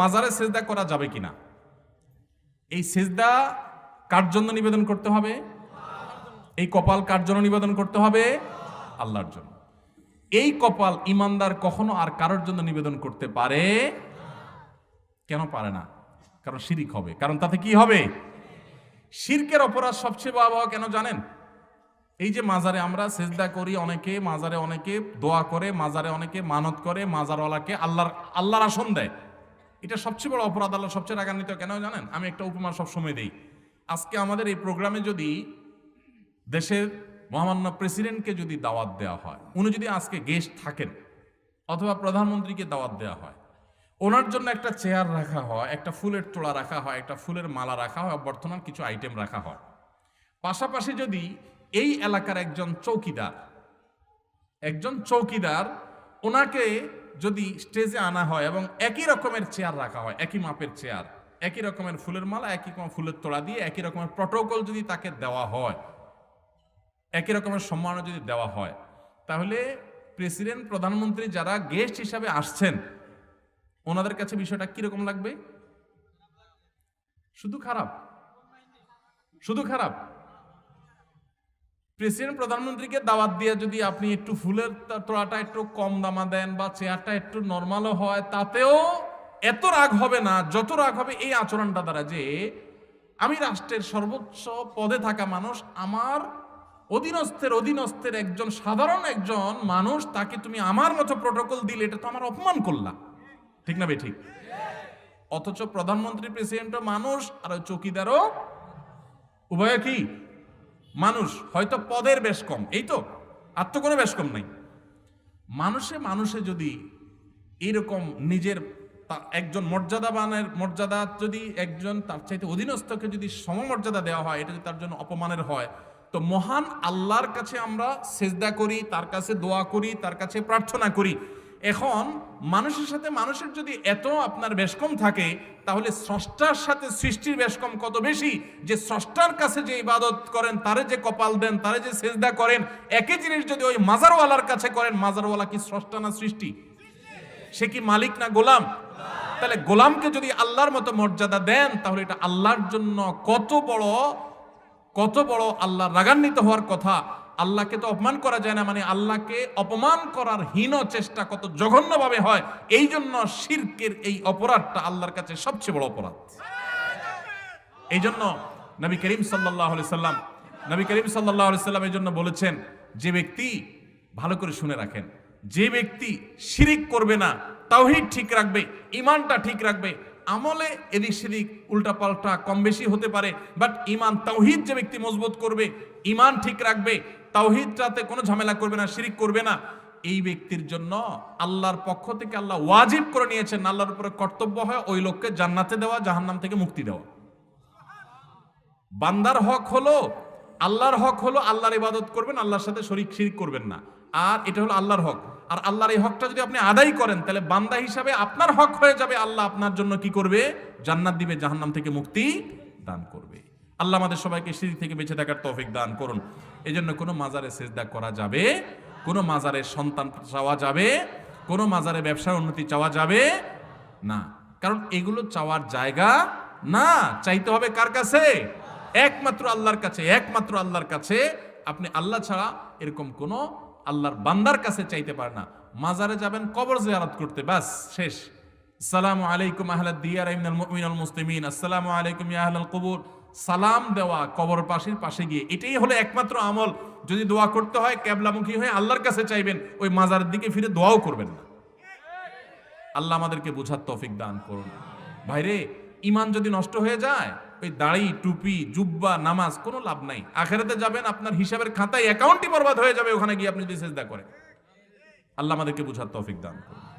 মাজারে সেজদা করা যাবে কিনা? এই সেজদা কার জন্য নিবেদন করতে হবে? এই কপাল কার জন্য নিবেদন করতে হবে? আল্লাহর জন্য। এই কপাল ইমানদার কখনো আর কারোর জন্য নিবেদন করতে পারে? কেন পারে না? কারণ শিরিক হবে। কারণ তাতে কি হবে? শিরকের অপরাধ সবচেয়ে ভয়াবহ, কেন জানেন? এই যে মাজারে আমরা সেজদা করি, অনেকে মাজারে অনেকে দোয়া করে, মাজারে অনেকে মানত করে, মাজারওয়ালাকে আল্লাহর আল্লাহর আসন দেয়। এটা সবচেয়ে বড় অপরাধ আল্লাহ সবচেয়ে রাগান্বিত। কেন জানেন? আমি একটা উপমা সবসময় দিই। আজকে আমাদের এই প্রোগ্রামে যদি দেশের মহামান্য প্রেসিডেন্টকে যদি দাওয়াত দেওয়া হয়, উনি যদি আজকে গেস্ট থাকেন, অথবা প্রধানমন্ত্রীকে দাওয়াত দেওয়া হয়, ওনার জন্য একটা চেয়ার রাখা হয়, একটা ফুলের তোড়া রাখা হয়, একটা ফুলের মালা রাখা হয় বর্তমান কিছু আইটেম রাখা হয়। পাশাপাশি যদি এই এলাকার একজন চৌকিদার একজন চৌকিদার ওনাকে যদি স্টেজে আনা হয় এবং একই রকমের চেয়ার রাখা হয়, একই মাপের চেয়ার একই রকমের ফুলের মালা, একই রকম ফুলের তোড়া দিয়ে একই রকমের প্রটোকল যদি তাকে দেওয়া হয়, একই রকমের সম্মাননা যদি দেওয়া হয়, তাহলে প্রেসিডেন্ট প্রধানমন্ত্রী যারা গেস্ট হিসাবে আসছেন, ওনাদের কাছে বিষয়টা কীরকম লাগবে? শুধু খারাপ। শুধু খারাপ। প্রেসিডেন্ট প্রধানমন্ত্রীকে দাওয়াত দিয়ে যদি আপনি একটু ফুলের তোড়াটা একটু কম দামা দেন বা চেয়ারটা একটু নর্মালও হয়, তাতেও এত রাগ হবে না, যত রাগ হবে এই আচরণটা দ্বারা যে আমি রাষ্ট্রের সর্বোচ্চ পদে থাকা মানুষ, আমার অধীনস্থের অধীনস্থের একজন সাধারণ একজন মানুষ, তাকে তুমি আমার মতো প্রটোকল দিলে, এটা তো আমার অপমান করলা। ঠিক না বে ঠিক? অথচ প্রধানমন্ত্রী প্রেসিডেন্টও মানুষ, আর চৌকিদারও, উভয় কি? মানুষ হয়তো পদের বেশ কম, এই তো, আর তো কোনো বেশ কম নাই। মানুষে মানুষে যদি এরকম নিজের একজন মর্যাদাবানের, মর্যাদা যদি একজন তার চাইতে অধীনস্থকে যদি সমমর্যাদা দেওয়া হয়, এটা যদি তার জন্য অপমানের হয়, তো মহান আল্লাহর কাছে আমরা সেজদা করি, তার কাছে দোয়া করি, তার কাছে প্রার্থনা করি। এখন মানুষের সাথে মানুষের যদি এত আপনার বেশকম থাকে, তাহলে স্রষ্টার সাথে সৃষ্টির বেশকম কত বেশি? যে স্রষ্টার কাছে যে ইবাদত করেন, তারে যে কপাল দেন, তারে যে সেজদা করেন, একই জিনিস যদি ওই মাজারওয়ালার কাছে করেন, মাজারওয়ালা কি স্রষ্টা না সৃষ্টি? সে কি মালিক না গোলাম? তাহলে গোলামকে যদি আল্লাহর মতো মর্যাদা দেন, তাহলে এটা আল্লাহর জন্য কত বড় কত বড় আল্লাহ রাগান্বিত হওয়ার কথা। আল্লাহকে তো অপমান করা যায় না মানে আল্লাহকে অপমান করার হীন চেষ্টা কত জঘন্যভাবে হয় এই জন্য শিরকের এই অপরাধটা আল্লাহর কাছে সবচেয়ে বড় অপরাধ। এই জন্য নবী করিম সাল্লাহ সাল্লাম, নবী করিম সাল্লাহ সাল্লাম এই জন্য বলেছেন, যে ব্যক্তি ভালো করে শুনে রাখেন, যে ব্যক্তি শিরিক করবে না, তাওহিদ ঠিক রাখবে ইমানটা ঠিক রাখবে, আমলে এদিক সেদিক উল্টাপাল্টা কম বেশি হতে পারে বাট ইমান তাওহিদ যে ব্যক্তি মজবুত করবে ইমান ঠিক রাখবে তাওহিদটাতে কোনো ঝামেলা করবে না, শিরিক করবে না। এই ব্যক্তির জন্য আল্লাহর পক্ষ থেকে আল্লাহ ওয়াজিব করে নিয়েছেন, আল্লাহর উপরে কর্তব্য হয় ওই লোককে জান্নাতে দেওয়া, জাহান্নাম থেকে মুক্তি দেওয়া। বান্দার হক হলো, আল্লাহর হক হলো আল্লাহর ইবাদত করবেন, আল্লাহর সাথে শরিক শিরিক করবেন না। আর এটা হলো আল্লাহর হক। আর আল্লাহর এই হকটা যদি আপনি আদায় করেন, তাহলে বান্দা হিসাবে আপনার হক হয়ে যাবে, আল্লাহ আপনার জন্য কি করবে? জান্নাত দিবে, জাহান্নাম থেকে মুক্তি দান করবে। আল্লাহ আমাদের সবাইকে সিঁড়ি থেকে বেঁচে থাকার তৌফিক দান করুন। এই জন্য কোনো মাজারে সেজদা করা যাবে, কোনো মাজারের সন্তান চাওয়া যাবে, কোনো মাজারে ব্যবসার উন্নতি চাওয়া যাবে না। কারণ এগুলো চাওয়ার জায়গা না। চাইতে হবে কার কাছে? একমাত্র আল্লাহর কাছে, একমাত্র আল্লাহর কাছে। আপনি আল্লাহ ছাড়া এরকম কোনো আল্লাহর বান্দার কাছে চাইতে পারে না। মাজারে যাবেন, কবর জিয়ারত করতে, বাস, শেষ। সালামু আলাইকুম আহলাদ দিয়ার মুমিনাল মুসলিমিন। আসসালামু আলাইকুম ইয়া আহলাল কবর। সালাম দেওয়া কবর পাশের পাশে গিয়ে। এটাই হলো একমাত্র আমল। যদি দোয়া করতে হয়, ক্যাবলামুখী হয়ে আল্লাহর কাছে চাইবেন, ওই মাজারের দিকে ফিরে দোয়াও করবেন না। আল্লাহ আমাদেরকে বোঝার তফিক দান করুন। ভাইরে ইমান যদি নষ্ট হয়ে যায়, ওই দাড়ি, টুপি, জুব্বা, নামাজ, কোনো লাভ নাই। আখেরাতে যাবেন, আপনার হিসাবের খাতায় অ্যাকাউন্টই বরবাদ হয়ে যাবে, ওখানে গিয়ে আপনি যদি সেজদা করেন। আল্লাহ আমাদেরকে বোঝার তৌফিক দান করুন।